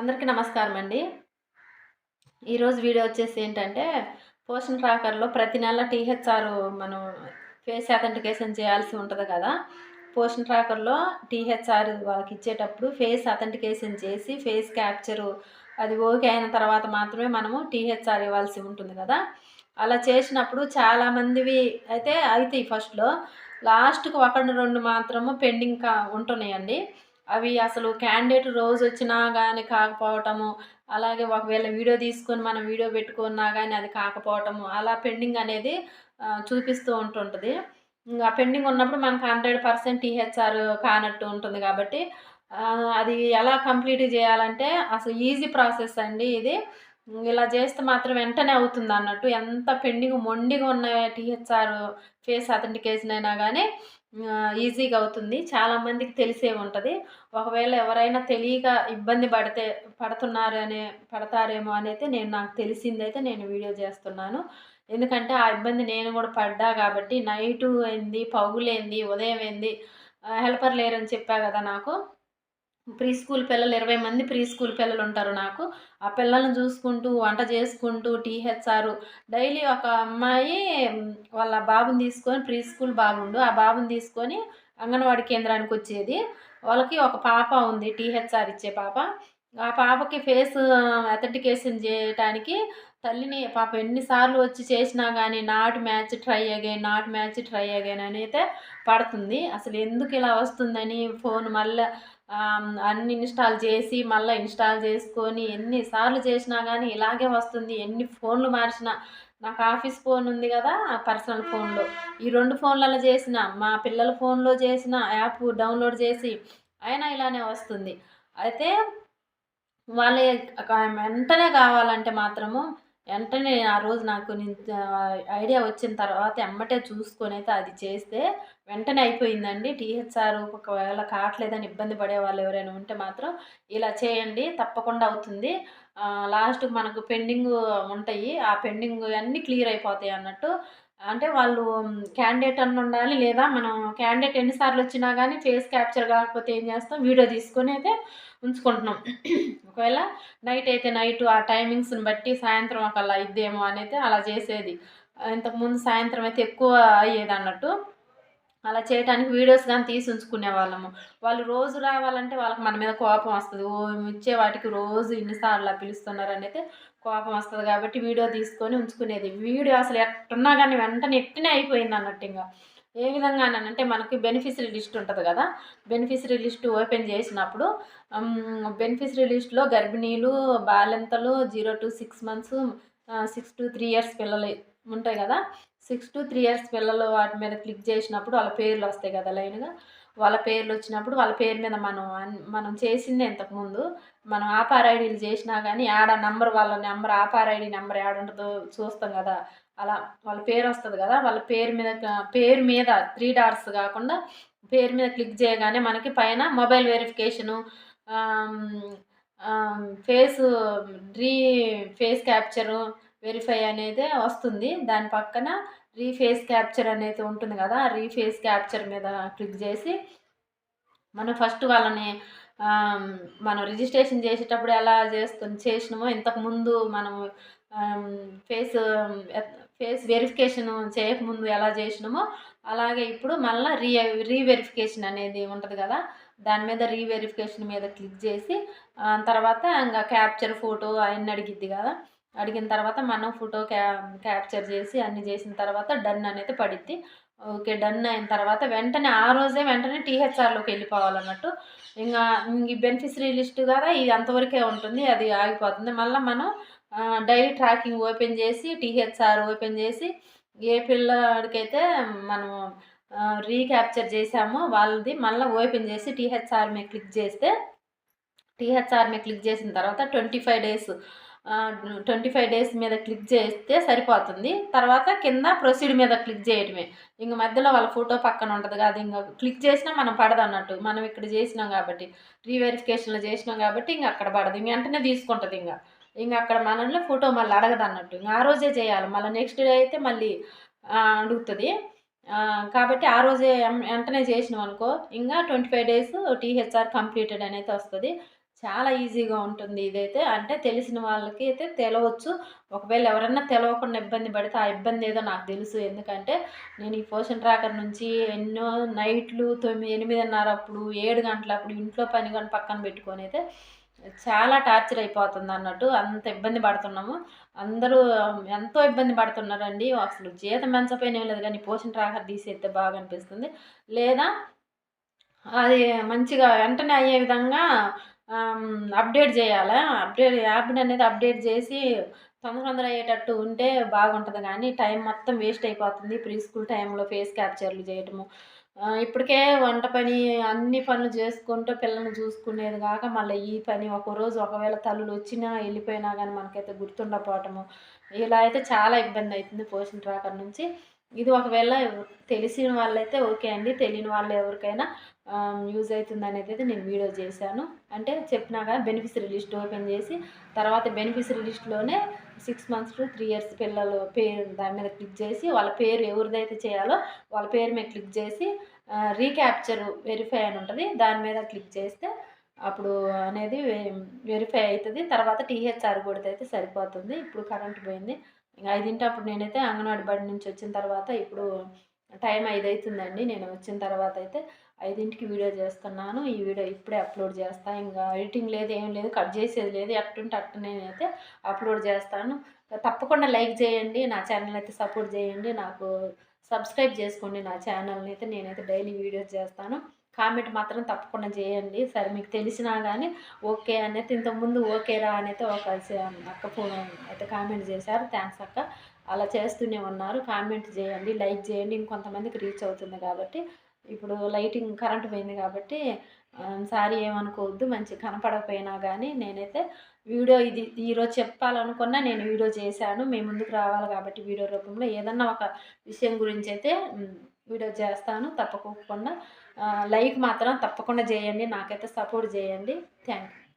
అందరికీ నమస్కారం అండి ఈరోజు వీడియో వచ్చేసి ఏంటంటే పోషణ ట్రాకర్లో ప్రతి నెల టీహెచ్ఆర్ మనం ఫేస్ అథెంటికేషన్ చేయాల్సి ఉంటుంది కదా. పోషణ ట్రాకర్లో టీహెచ్ఆర్ వాళ్ళకి ఇచ్చేటప్పుడు ఫేస్ అథెంటికేషన్ చేసి ఫేస్ క్యాప్చరు అది ఓకే అయిన తర్వాత మాత్రమే మనము టీహెచ్ఆర్ ఇవ్వాల్సి ఉంటుంది కదా. అలా చేసినప్పుడు చాలామందివి అయితే అవుతాయి ఫస్ట్లో. లాస్ట్కి ఒకటి రెండు మాత్రము పెండింగ్ కా ఉంటున్నాయండి. అవి అసలు క్యాండిడేట్ రోజు వచ్చినా కానీ కాకపోవటము అలాగే ఒకవేళ వీడియో తీసుకొని మనం వీడియో పెట్టుకున్నా కానీ అది కాకపోవటము అలా పెండింగ్ అనేది చూపిస్తూ ఉంటుంటుంది. ఇంకా పెండింగ్ ఉన్నప్పుడు మనకు హండ్రెడ్ పర్సెంట్ టీహెచ్ఆర్ కానట్టు ఉంటుంది కాబట్టి అది ఎలా కంప్లీట్ చేయాలంటే అసలు ఈజీ ప్రాసెస్ అండి ఇది. ఇలా చేస్తే మాత్రం వెంటనే అవుతుంది అన్నట్టు. ఎంత పెండింగ్ మొండిగా ఉన్న టీహెచ్ఆర్ ఫేస్ అథెంటికేషన్ అయినా కానీ ఈజీగా అవుతుంది. చాలామందికి తెలిసే ఉంటుంది. ఒకవేళ ఎవరైనా తెలియక ఇబ్బంది పడితే పడుతున్నారనే పడతారేమో అనేది నేను నాకు తెలిసిందైతే నేను వీడియో చేస్తున్నాను. ఎందుకంటే ఆ ఇబ్బంది నేను కూడా పడ్డా కాబట్టి నైటు అయింది పగులేంది ఉదయం ఏంది హెల్పర్ లేరని చెప్పా కదా నాకు. ప్రీ స్కూల్ పిల్లలు ఇరవై మంది ప్రీ స్కూల్ పిల్లలు ఉంటారు నాకు. ఆ పిల్లల్ని చూసుకుంటూ వంట చేసుకుంటూ టీహెచ్ఆర్ డైలీ ఒక అమ్మాయి వాళ్ళ బాబుని తీసుకొని ప్రీ స్కూల్ బాబుండు. ఆ బాబుని తీసుకొని అంగన్వాడి కేంద్రానికి వచ్చేది. వాళ్ళకి ఒక పాప ఉంది టీహెచ్ఆర్ ఇచ్చే పాప. ఆ పాపకి ఫేస్ అథెంటికేషన్ చేయటానికి తల్లిని పాప ఎన్నిసార్లు వచ్చి చేసినా కానీ not match try again not match try again అని అయితే పడుతుంది. అసలు ఎందుకు ఇలా వస్తుందని ఫోన్ మళ్ళీ అన్ని ఇన్స్టాల్ చేసి మళ్ళీ ఇన్స్టాల్ చేసుకొని ఎన్నిసార్లు చేసినా కానీ ఇలాగే వస్తుంది. ఎన్ని ఫోన్లు మార్చినా. నాకు ఆఫీస్ ఫోన్ ఉంది కదా పర్సనల్ ఫోన్లో. ఈ రెండు ఫోన్లలో చేసిన మా పిల్లల ఫోన్లో చేసిన యాప్ డౌన్లోడ్ చేసి అయినా ఇలానే వస్తుంది. అయితే వాళ్ళ వెంటనే కావాలంటే మాత్రము వెంటనే ఆ రోజు నాకు ఐడియా వచ్చిన తర్వాత ఎమ్మటే చూసుకొని అయితే అది చేస్తే వెంటనే అయిపోయిందండి. టీహెచ్ఆర్ ఒకవేళ కావట్లేదని ఇబ్బంది పడే వాళ్ళు ఎవరైనా ఉంటే మాత్రం ఇలా చేయండి తప్పకుండా అవుతుంది. లాస్ట్ మనకు పెండింగ్ ఉంటాయి. ఆ పెండింగ్ అన్నీ క్లియర్ అయిపోతాయి అన్నట్టు. అంటే వాళ్ళు క్యాండిడేట్ అని ఉండాలి లేదా మనం క్యాండిడేట్ ఎన్నిసార్లు వచ్చినా కానీ ఫేస్ క్యాప్చర్ కాకపోతే ఏం చేస్తాం? వీడియో తీసుకొని అయితే ఉంచుకుంటున్నాం. ఒకవేళ నైట్ అయితే నైట్ ఆ టైమింగ్స్ని బట్టి సాయంత్రం ఒకలా ఇద్దేమో అనేది అలా చేసేది. ఇంతకుముందు సాయంత్రం అయితే ఎక్కువ అయ్యేది అన్నట్టు అలా చేయడానికి వీడియోస్ కానీ తీసి ఉంచుకునే వాళ్ళము. వాళ్ళు రోజు రావాలంటే వాళ్ళకి మన మీద కోపం వస్తుంది. ఓ ఇచ్చే వాటికి రోజు ఇన్నిసార్లు పిలుస్తున్నారు అనేది కోపం వస్తుంది కాబట్టి వీడియో తీసుకొని ఉంచుకునేది. వీడియో అసలు ఎట్టున్నా కానీ వెంటనే ఎట్టినే అయిపోయింది అన్నట్టు ఇంకా ఏ విధంగా అంటే మనకి బెనిఫిషరీ లిస్ట్ ఉంటుంది కదా? బెనిఫిషరీ లిస్ట్ ఓపెన్ చేసినప్పుడు బెనిఫిషరీ లిస్ట్లో గర్భిణీలు బాలెంతలు zero to six months six to three years పిల్లలు ఉంటాయి కదా? సిక్స్ టు త్రీ ఇయర్స్ పిల్లలు వాటి మీద క్లిక్ చేసినప్పుడు వాళ్ళ పేర్లు వస్తాయి కదా లైన్గా వాళ్ళ పేర్లు వచ్చినప్పుడు వాళ్ళ పేరు మీద మనం మనం చేసిందే ఇంతకుముందు మనం ఆపార్ ఐడీలు చేసినా కానీ ఆడ నెంబర్ వాళ్ళ number APAAR ID number add ఉంటుందో చూస్తాం కదా? అలా వాళ్ళ పేరు వస్తుంది కదా వాళ్ళ పేరు మీద పేరు మీద త్రీ డాట్స్ కాకుండా పేరు మీద క్లిక్ చేయగానే మనకి పైన mobile verification face re face capture verify అనేది వస్తుంది. దాని పక్కన రీఫేస్ క్యాప్చర్ అనేది ఉంటుంది కదా రీఫేస్ క్యాప్చర్ మీద క్లిక్ చేసి మనం ఫస్ట్ వాళ్ళని మనం రిజిస్ట్రేషన్ చేసేటప్పుడు ఎలా చేస్తుంది చేసినామో ఇంతకుముందు మనం ఫేస్ ఫేస్ వెరిఫికేషన్ చేయకముందు ఎలా చేసినామో అలాగే ఇప్పుడు మళ్ళీ రీ రీవెరిఫికేషన్ అనేది ఉంటుంది కదా దాని మీద రీవెరిఫికేషన్ మీద క్లిక్ చేసి తర్వాత ఇంకా క్యాప్చర్ ఫోటో అవన్నీ అడిగిద్ది కదా అడిగిన తర్వాత మనం ఫోటో క్యా క్యాప్చర్ చేసి అన్నీ చేసిన తర్వాత డన్ అనేది పడిద్ది. ఓకే డన్ అయిన తర్వాత వెంటనే ఆ రోజే వెంటనే టీహెచ్ఆర్లోకి వెళ్ళిపోవాలన్నట్టు. ఇంకా ఈ బెనిఫిషరీ లిస్టు కదా ఇది అంతవరకే ఉంటుంది అది ఆగిపోతుంది. మళ్ళీ మనం డైలీ ట్రాకింగ్ ఓపెన్ చేసి టీహెచ్ఆర్ ఓపెన్ చేసి ఏ పిల్లడికైతే మనం రీక్యాప్చర్ చేసామో వాళ్ళది మళ్ళీ ఓపెన్ చేసి టీహెచ్ఆర్ మీద క్లిక్ చేస్తే టీహెచ్ఆర్ మీద క్లిక్ చేసిన తర్వాత twenty five days twenty five days మీద క్లిక్ చేస్తే సరిపోతుంది. తర్వాత కింద ప్రొసీడ్ మీద క్లిక్ చేయటమే. ఇంక మధ్యలో వాళ్ళ ఫోటో పక్కన ఉంటుంది కాదు ఇంకా క్లిక్ చేసినా మనం పడదు అన్నట్టు. మనం ఇక్కడ చేసినాం కాబట్టి రీవెరిఫికేషన్లో చేసినాం కాబట్టి ఇంక అక్కడ పడదు. ఇంక వెంటనే తీసుకుంటుంది ఇంకా. ఇంకా అక్కడ మనల్ని ఫోటో మళ్ళీ అడగదు అన్నట్టు. ఇంకా ఆ రోజే చేయాలి. మళ్ళీ నెక్స్ట్ డే అయితే మళ్ళీ అడుగుతుంది. కాబట్టి ఆ రోజే వెంటనే చేసినాం అనుకో ఇంకా twenty five days THR completed అనేది వస్తుంది. చాలా ఈజీగా ఉంటుంది ఇదైతే. అంటే తెలిసిన వాళ్ళకి అయితే తెలవచ్చు. ఒకవేళ ఎవరన్నా తెలవకుండా ఇబ్బంది పడితే ఆ ఇబ్బంది ఏదో నాకు తెలుసు. ఎందుకంటే నేను ఈ పోషన్ ట్రాకర్ నుంచి ఎన్నో నైట్లు తొమ్మిది ఎనిమిదిన్నర అప్పుడు ఏడు గంటల అప్పుడు ఇంట్లో పని కానీ పక్కన పెట్టుకొని అయితే చాలా టార్చర్ అయిపోతుంది అన్నట్టు అంత ఇబ్బంది పడుతున్నాము. అందరూ ఎంతో ఇబ్బంది పడుతున్నారండి. అసలు జీతం పెంచపోయిన లేదు కానీ పోషణ ట్రాకర్ తీసేస్తే బాగా అనిపిస్తుంది లేదా అది మంచిగా వెంటనే అయ్యే విధంగా అప్డేట్ చేయాలా? అప్డేట్ యాప్ అనేది అప్డేట్ చేసి తొందర తొందర అయ్యేటట్టు ఉంటే బాగుంటుంది. కానీ టైం మొత్తం వేస్ట్ అయిపోతుంది. ప్రీ స్కూల్ టైంలో ఫేస్ క్యాప్చర్లు చేయటము ఇప్పటికే వంట పని అన్ని పనులు చేసుకుంటూ పిల్లల్ని చూసుకునేది కాక మళ్ళీ ఈ పని ఒక రోజు ఒకవేళ తల్లులు వచ్చినా వెళ్ళిపోయినా కానీ మనకైతే గుర్తుండకపోవటము. ఇలా అయితే చాలా ఇబ్బంది అవుతుంది పోషణ ట్రాకర్ నుంచి. ఇది ఒకవేళ తెలిసిన వాళ్ళైతే ఓకే అండి. తెలియని వాళ్ళు ఎవరికైనా యూజ్ అవుతుంది అనేది అయితే నేను వీడియో చేశాను. అంటే చెప్పినాక బెనిఫిషరీ లిస్ట్ ఓపెన్ చేసి తర్వాత beneficiary లిస్ట్లోనే six months to three years పిల్లలు పేరు దాని మీద క్లిక్ చేసి వాళ్ళ పేరు ఎవరిదైతే చేయాలో వాళ్ళ పేరు మీద క్లిక్ చేసి రీక్యాప్చర్ వెరిఫై అని ఉంటుంది. దాని మీద క్లిక్ చేస్తే అప్పుడు అనేది వెరిఫై అవుతుంది. తర్వాత టీహెచ్ఆర్ కొడితే అయితే సరిపోతుంది. ఇప్పుడు కరెంట్ పోయింది. ఇంకా ఐదింటి అప్పుడు నేనైతే అంగన్వాడి బడి నుంచి వచ్చిన తర్వాత ఇప్పుడు టైం ఐదు అవుతుందండి నేను వచ్చిన తర్వాత అయితే ఐదింటికి వీడియో చేస్తున్నాను. ఈ వీడియో ఇప్పుడే అప్లోడ్ చేస్తాను ఇంకా ఎడిటింగ్ లేదు ఏం లేదు కట్ చేసేది లేదు. అట్టుంటే అట్టు నేనైతే అప్లోడ్ చేస్తాను. తప్పకుండా లైక్ చేయండి. నా ఛానల్ అయితే సపోర్ట్ చేయండి. నాకు సబ్స్క్రైబ్ చేసుకోండి నా ఛానల్ని అయితే నేనైతే డైలీ వీడియోస్ చేస్తాను. కామెంట్ మాత్రం తప్పకుండా చేయండి. సరే మీకు తెలిసినా కానీ ఓకే అనేది ఇంతకుముందు ఓకేరా అనేది ఒక అక్క ఫోన్ అయితే కామెంట్ చేశారు. థ్యాంక్స్ అక్క. అలా చేస్తూనే ఉన్నారు. కామెంట్ చేయండి లైక్ చేయండి. ఇంకొంతమందికి రీచ్ అవుతుంది కాబట్టి. ఇప్పుడు లైటింగ్ కరెంట్ పోయింది కాబట్టి సారీ ఏమనుకోవద్దు. మంచి కనపడకపోయినా కానీ నేనైతే వీడియో ఇది ఈరోజు చెప్పాలనుకున్నా నేను వీడియో చేశాను. మేము ముందుకు రావాలి కాబట్టి వీడియో రూపంలో ఏదన్నా ఒక విషయం గురించి అయితే వీడియో చేస్తాను. తప్పకుండా లైక్ మాత్రం తప్పకుండా చేయండి. నాకైతే సపోర్ట్ చేయండి. Thank you